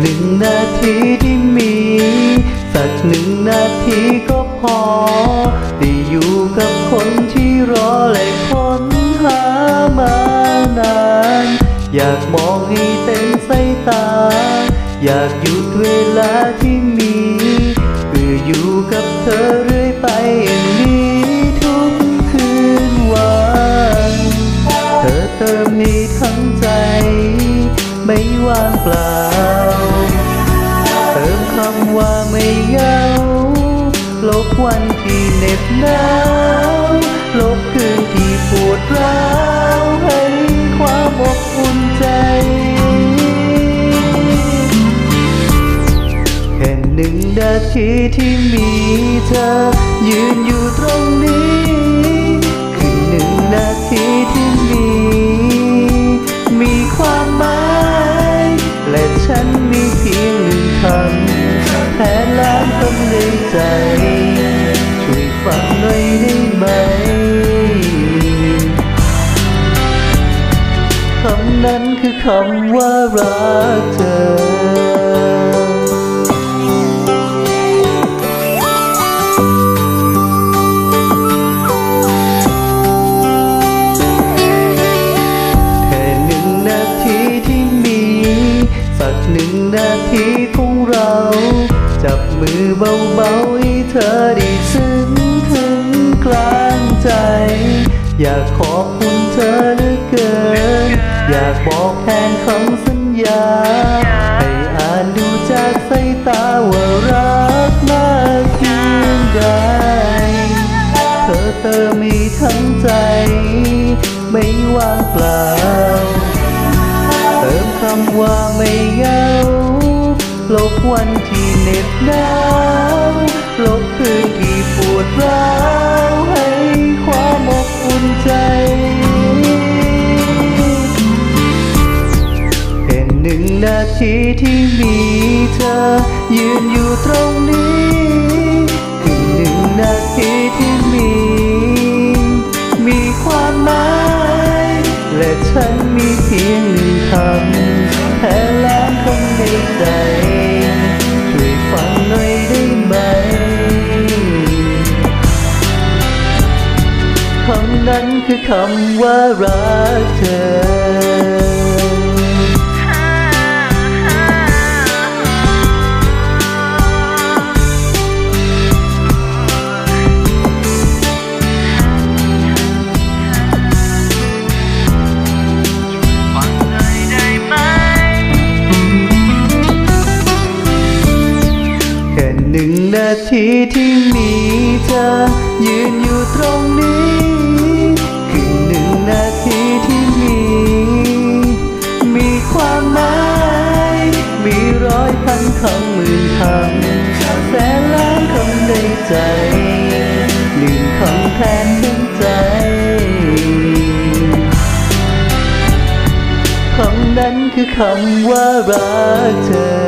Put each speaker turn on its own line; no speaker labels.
หนึ่งนาทีที่มี สักหนึ่งนาทีก็พอได้อยู่กับคนที่รอและค้นหามานาน อยากมองให้เต็มสายตา อยากหยุดเวลาที่มีเพื่ออยู่กับเธอเรื่อยไปอย่างนี้ทุกคืนวันเธอเติมให้ทั้งใจ ไม่ว่างเปล่า ว่าไม่เหงาลบวันที่เหน็บหนาวลบคืนที่ปวดร้าวให้ความอบอุ่นใจแค่หนึ่งนาทีที่มีเธอ ยืนอยู่ตรงนี้คือหนึ่งนาทีที่มี มีความหมาย และฉันมีเพียงหนึ่งคำ แทนล้านคำในใจ ช่วยฟังหน่อยได้ไหมคำนั้นคือคำว่ารักเธอแค่หนึ่งนาที เธอได้ซึ้งถึงกลางใจ อยากขอบคุณเธอเหลือเกิน อยากบอกแทนคำสัญญา ให้อ่านดูจากสายตาว่ารักมากเพียงใดเธอเติมให้ทั้งใจ ไม่ว่างเปล่า เติมคำว่าไม่เหงาลบวันที่ นึ่งนาทีที่มีเธอ ยืนอยู่ตรงนี้คือหนึ่งนาทีที่มี มีความหมายและฉันมีเพียงหนึ่งคำแทนล้านคำในใจช่วยฟังหน่อยได้ไหมคำนั้นคือคำว่ารักเธอ หนึ่งนาทีที่มีเธอ ยืนอยู่ตรงนี้ คือหนึ่งนาทีที่มี มีความหมาย มีร้อยพันคำหมื่นคำแสนล้านคำในใจหนึ่งคำแทนทั้งใจคำนั้นคือคำว่ารักเธอ